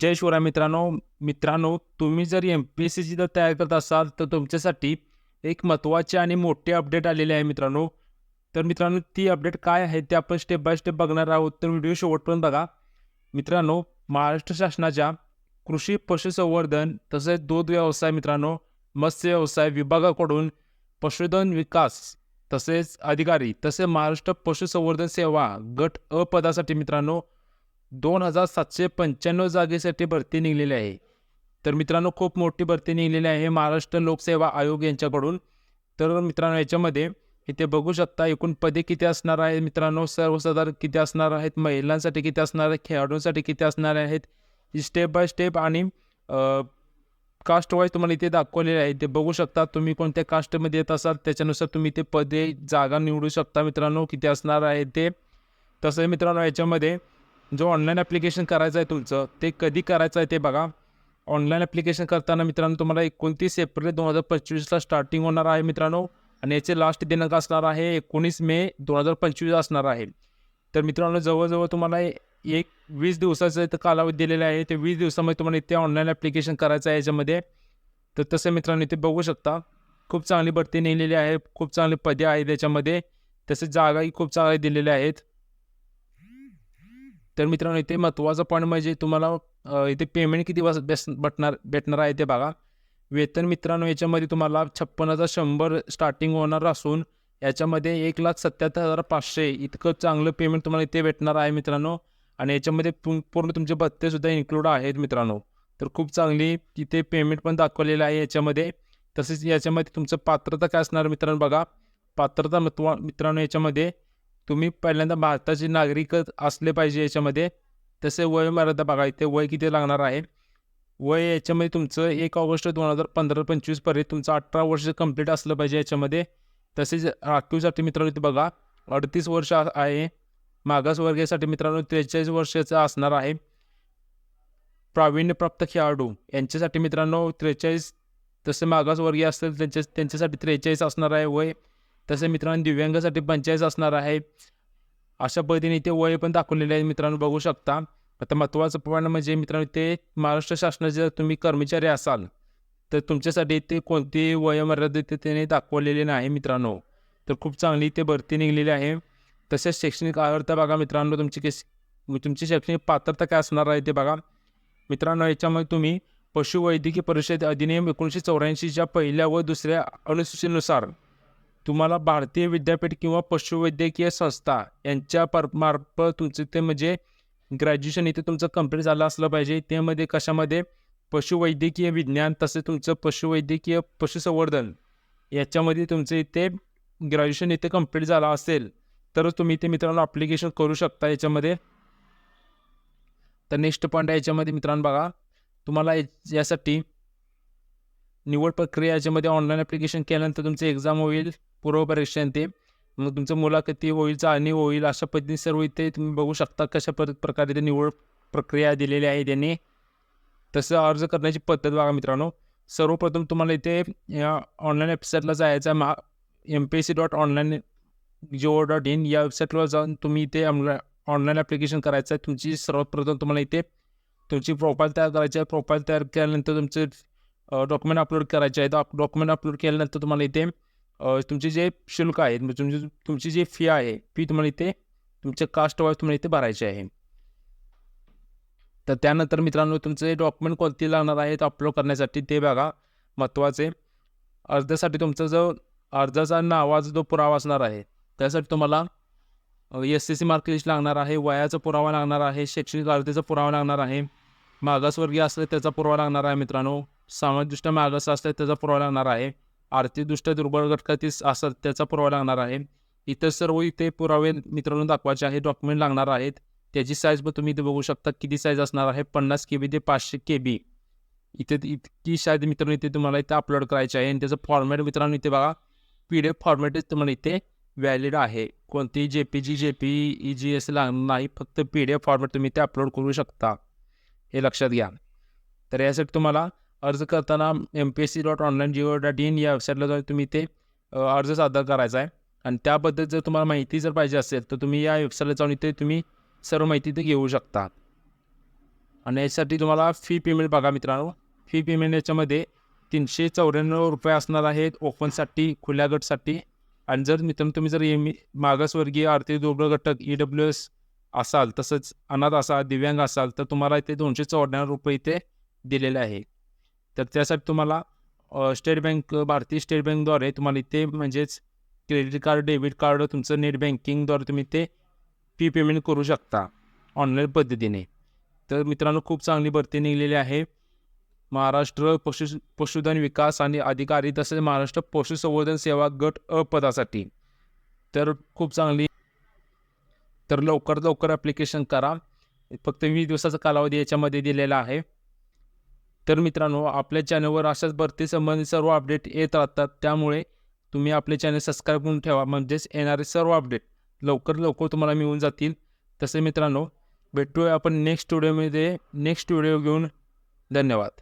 जय शिवराय मित्रांनो मित्रांनो तुम्ही जर एम पी एस सीची जर तयार करत असाल तर तुमच्यासाठी एक महत्त्वाचे आणि मोठे अपडेट आलेले आहे मित्रांनो. तर मित्रांनो ती अपडेट काय आहे ते आपण स्टेप बाय स्टेप बघणार आहोत. तर व्हिडिओ शेवटपर्यंत बघा. मित्रांनो महाराष्ट्र शासनाच्या कृषी पशुसंवर्धन तसेच दूध व्यवसाय मित्रांनो मत्स्य व्यवसाय विभागाकडून पशुधन विकास तसेच अधिकारी तसेच महाराष्ट्र पशुसंवर्धन सेवा गट अ पदासाठी मित्रांनो दोन हजार सातशे पंच्याण्णव जागेसाठी भरती निघलेली आहे. तर मित्रांनो खूप मोठी भरती निघलेली आहे महाराष्ट्र लोकसेवा आयोग यांच्याकडून. तर मित्रांनो याच्यामध्ये इथे बघू शकता एकूण पदे किती असणार आहे मित्रांनो? सर्वसाधारण किती असणार आहेत? महिलांसाठी किती असणार आहे खेळाडूंसाठी किती असणार आहेत? स्टेप बाय स्टेप आणि कास्ट वाईज तुम्हाला इथे दाखवलेले आहे. ते बघू शकता तुम्ही कोणत्या कास्टमध्ये येत असाल त्याच्यानुसार तुम्ही ते पदे जागा निवडू शकता मित्रांनो किती असणार आहे ते. तसं मित्रांनो याच्यामध्ये जो ऑनलाईन ॲप्लिकेशन करायचं आहे तुमचं ते कधी करायचं आहे ते बघा. ऑनलाईन ॲप्लिकेशन करताना मित्रांनो तुम्हाला एकोणतीस एप्रिल दोन हजार पंचवीसला स्टार्टिंग होणार आहे मित्रांनो. आणि याचे लास्ट दिनांक असणार आहे एकोणीस मे दोन हजार पंचवीस असणार आहे. तर मित्रांनो जवळजवळ तुम्हाला एक वीस दिवसाचं इथं कालावधी दिलेला आहे. ते वीस दिवसामध्ये तुम्हाला इथे ऑनलाईन ॲप्लिकेशन करायचं आहे याच्यामध्ये. तर तसं मित्रांनो इथे बघू शकता. खूप चांगली भरती नेलेली आहे खूप चांगली पदे आहेत त्याच्यामध्ये तसेच जागाही खूप चांगल्या दिलेल्या आहेत. तर मित्रांनो इथे महत्त्वाचा पॉईंट म्हणजे तुम्हाला इथे पेमेंट किती वाज बेस भेटणार भेटणार आहे ते बघा. वेतन मित्रांनो याच्यामध्ये तुम्हाला छप्पन हजार शंभर स्टार्टिंग होणार असून याच्यामध्ये एक लाख सत्याहत्तर हजार पाचशे इतकं चांगलं पेमेंट तुम्हाला इथे भेटणार आहे मित्रांनो. आणि याच्यामध्ये पूर्ण तुमचे भत्तेसुद्धा इन्क्लूड आहेत मित्रांनो. तर खूप चांगली तिथे पेमेंट पण दाखवलेलं आहे याच्यामध्ये. तसेच याच्यामध्ये तुमचं पात्रता काय असणार मित्रांनो बघा. पात्रता महत्वा मित्रांनो याच्यामध्ये तुम्ही पहिल्यांदा भारताचे नागरिकच असले पाहिजे याच्यामध्ये. तसे वय मर्यादा बघा इथे वय किती लागणार आहे? वय याच्यामध्ये तुमचं एक ऑगस्ट दोन हजार पंधरा पंचवीसपर्यंत तुमचं अठरा वर्ष कंप्लीट असलं पाहिजे याच्यामध्ये. तसेच राखीवसाठी मित्रांनो इथे बघा अडतीस वर्ष आहे. मागासवर्गीयासाठी मित्रांनो त्रेचाळीस वर्षाचं असणार आहे. प्रावीण्यप्राप्त खेळाडू यांच्यासाठी मित्रांनो त्रेचाळीस तसे मागासवर्गीय असतील त्यांच्या त्यांच्यासाठी त्रेचाळीस असणार आहे वय. तसे मित्रांनो दिव्यांगासाठी पंचायत असणार आहे. अशा पद्धतीने इथे वय पण दाखवलेले आहे मित्रांनो बघू शकता. आता महत्त्वाचं प्रमाण म्हणजे मित्रांनो ते महाराष्ट्र शासनाचे जर तुम्ही कर्मचारी असाल तर तुमच्यासाठी ते कोणती वयोमर्यादा इथे त्याने दाखवलेली नाही मित्रांनो. तर खूप चांगली इथे भरती निघलेली आहे. तसेच शैक्षणिक अर्हता बघा मित्रांनो तुमची केस तुमची शैक्षणिक पात्रता काय असणार आहे ते बघा. मित्रांनो याच्यामध्ये तुम्ही पशुवैद्यकीय परिषद अधिनियम एकोणीसशे चौऱ्याऐंशीच्या पहिल्या व दुसऱ्या अनुसूचीनुसार तुम्हाला भारतीय विद्यापीठ किंवा पशुवैद्यकीय संस्था यांच्या पर मार्फत तुमचं ते म्हणजे ग्रॅज्युएशन इथे तुमचं कंप्लीट झालं असलं पाहिजे. त्यामध्ये कशामध्ये? पशुवैद्यकीय विज्ञान तसेच तुमचं पशुवैद्यकीय पशुसंवर्धन. याच्यामध्ये तुमचं इथे ग्रॅज्युएशन इथे कंप्लीट झालं असेल तरच तुम्ही इथे मित्रांनो अप्लिकेशन करू शकता याच्यामध्ये. तर नेक्स्ट पॉईंट आहे याच्यामध्ये मित्रांनो बघा. तुम्हाला या- यासाठी निवड प्रक्रिया याच्यामध्ये ऑनलाईन ॲप्लिकेशन केल्यानंतर तुमचं एक्झाम होईल पूर्वपरीक्षा आणि ते. मग तुमचं मुलाखती होईल चाळणी होईल अशा पद्धतीने सर्व इथे तुम्ही बघू शकता कशा पर प्रकारे ते निवड प्रक्रिया दिलेली आहे त्यांनी. तसं अर्ज करण्याची पद्धत बघा मित्रांनो. सर्वप्रथम तुम्हाला इथे या ऑनलाईन वेबसाईटला जायचं आहे. मा M P S C dot online G O dot in या वेबसाईटवर जाऊन तुम्ही इथे ऑनलाईन ॲप्लिकेशन करायचं आहे. तुमची सर्वप्रथम तुम्हाला इथे तुमची प्रोफाईल तयार करायची आहे. प्रोफाईल तयार केल्यानंतर तुमचं डॉक्युमेंट अपलोड करायचे आहेत. डॉक्युमेंट अपलोड केल्यानंतर तुम्हाला इथे तुमचे जे शुल्क आहे म्हणजे तुमची तुमची जी फी आहे फी तुम्हाला इथे तुमच्या कास्ट वाईज तुम्हाला इथे भरायची आहे. तर त्यानंतर मित्रांनो तुमचे डॉक्युमेंट कोणते लागणार आहेत अपलोड करण्यासाठी ते बघा. महत्त्वाचे अर्जासाठी तुमचा जो अर्जाचा नावाचा जो पुरावा असणार आहे त्यासाठी तुम्हाला एस सी सी मार्कलिस्ट लागणार आहे वयाचा पुरावा लागणार आहे शैक्षणिक अर्हतेचा पुरावा लागणार आहे मागासवर्गीय असले त्याचा पुरावा लागणार आहे मित्रांनो. सामाजिकदृष्ट्या मागास असले त्याचा पुरावा लागणार आहे. आर्थिकदृष्ट्या दुर्बळ घटकातील असतात त्याचा पुरावा लागणार आहे. इतर सर्व इथे पुरावे मित्रांनो दाखवायचे आहे डॉक्युमेंट लागणार आहेत. त्याची साईज पण तुम्ही इथे बघू शकता. किती साईज असणार आहे? पन्नास के बी ते पाचशे के बी इथे इतकी साईज मित्रांनो इथे तुम्हाला इथे अपलोड करायची आहे. आणि त्याचं फॉर्मॅट मित्रांनो इथे बघा. पी डी एफ फॉर्मॅटच तुम्हाला इथे व्हॅलिड आहे. कोणतीही J P G J P E G S लागणार नाही. फक्त पी डी एफ फॉर्मॅट तुम्ही इथे अपलोड करू शकता. हे लक्षात घ्या. तर यासाठी तुम्हाला अर्ज करताना M P S C dot online gov dot in या वेबसाईटला जाऊन तुम्ही ते अर्ज सादर करायचा आहे. आणि त्याबद्दल जर तुम्हाला माहिती जर पाहिजे असेल तर तुम्ही या वेबसाईटला जाऊन इथे तुम्ही सर्व माहिती ते घेऊ शकता. आणि यासाठी तुम्हाला फी पेमेंट बघा मित्रांनो. फी पेमेंट याच्यामध्ये तीनशे चौऱ्याण्णव रुपये असणार आहेत ओपनसाठी खुल्या गटसाठी. आणि जर मित्रांनो तुम्ही जर एम मागासवर्गीय आर्थिक दुर्बळ घटक ई डब्ल्यू एस असाल तसंच अनाथ असाल दिव्यांग असाल तर तुम्हाला इथे दोनशे चौऱ्याण्णव रुपये इथे दिलेले आहे. तर त्यासाठी तुम्हाला स्टेट बँक भारतीय स्टेट बँकद्वारे तुम्हाला ते म्हणजेच क्रेडिट कार्ड डेबिट कार्ड तुमचं नेट बँकिंगद्वारे तुम्ही ते फी पेमेंट करू शकता ऑनलाईन पद्धतीने. तर मित्रांनो खूप चांगली भरती निघलेली आहे. महाराष्ट्र पशु पशुधन विकास आणि अधिकारी तसेच महाराष्ट्र पशुसंवर्धन सेवा गट अ पदासाठी. तर खूप चांगली तर लवकर लवकर ॲप्लिकेशन करा. फक्त वीस दिवसाचा कालावधी याच्यामध्ये दिलेला आहे. तर मित्रांनो आपल्या चॅनलवर अशाच भरती सर्व अपडेट येत राहतात. त्यामुळे तुम्ही आपले चॅनल सबस्क्राईब करून ठेवा. म्हणजेच येणारे सर्व अपडेट लवकर लवकर तुम्हाला मिळून जातील. तसे मित्रांनो भेटूया आपण नेक्स्ट व्हिडिओमध्ये नेक्स्ट व्हिडिओ घेऊन. धन्यवाद.